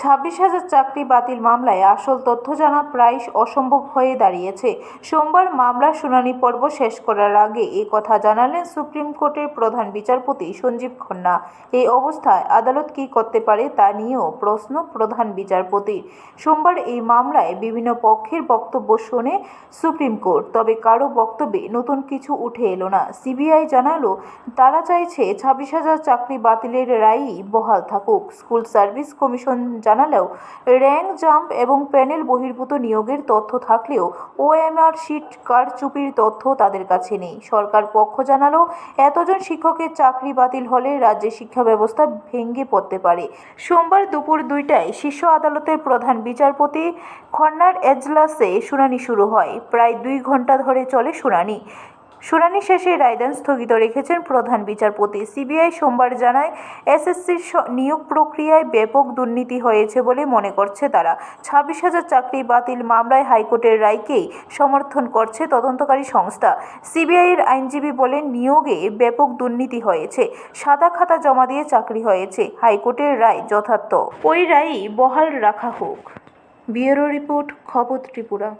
ছাব্বিশ হাজার চাকরি বাতিল মামলায় আসল তথ্য জানা প্রায় অসম্ভব হয়ে দাঁড়িয়েছে। সোমবার মামলার শুনানি পর্ব শেষ করার আগে এ কথা জানালেন সুপ্রিম কোর্টের প্রধান বিচারপতি সঞ্জীব খন্না। এই অবস্থায় আদালত কী করতে পারে তা নিয়েও প্রশ্ন প্রধান বিচারপতি সোমবার এই মামলায় বিভিন্ন পক্ষের বক্তব্য শোনে সুপ্রিম কোর্ট, তবে কারও বক্তব্যে নতুন কিছু উঠে এলো না। সিবিআই জানালো, তারা চাইছে ছাব্বিশ হাজার চাকরি বাতিলের রায়ই বহাল থাকুক। স্কুল সার্ভিস কমিশন জানালেও র্যাঙ্ক জাম্প এবং প্যানেল বহির্ভূত নিয়োগের তথ্য থাকলেও ওএমআর শিট কারচুপির তথ্য তাদের কাছে নেই। সরকার পক্ষ জানালো এতজন শিক্ষকের চাকরি বাতিল হলে রাজ্যের শিক্ষা ব্যবস্থা ভেঙে পড়তে পারে। সোমবার দুপুর দুইটায় শীর্ষ আদালতের প্রধান বিচারপতি খন্নার এজলাসে শুনানি শুরু হয়। প্রায় দুই ঘণ্টা ধরে চলে শুনানি। শুনানি শেষে রায়দান স্থগিত রেখেছেন প্রধান বিচারপতি। সিবিআই সোমবার জানায়, এসএসসির নিয়োগ প্রক্রিয়ায় ব্যাপক দুর্নীতি হয়েছে বলে মনে করছে তারা। ছাব্বিশ হাজার চাকরি বাতিল মামলায় হাইকোর্টের রায়কেই সমর্থন করছে তদন্তকারী সংস্থা। সিবিআইয়ের আইনজীবী বলেন, নিয়োগে ব্যাপক দুর্নীতি হয়েছে। সাদা খাতা জমা দিয়ে চাকরি হয়েছে। হাইকোর্টের রায় যথার্থ। ওই রায়ই বহাল রাখা হোক। ব্যুরো রিপোর্ট, খবর ত্রিপুরা।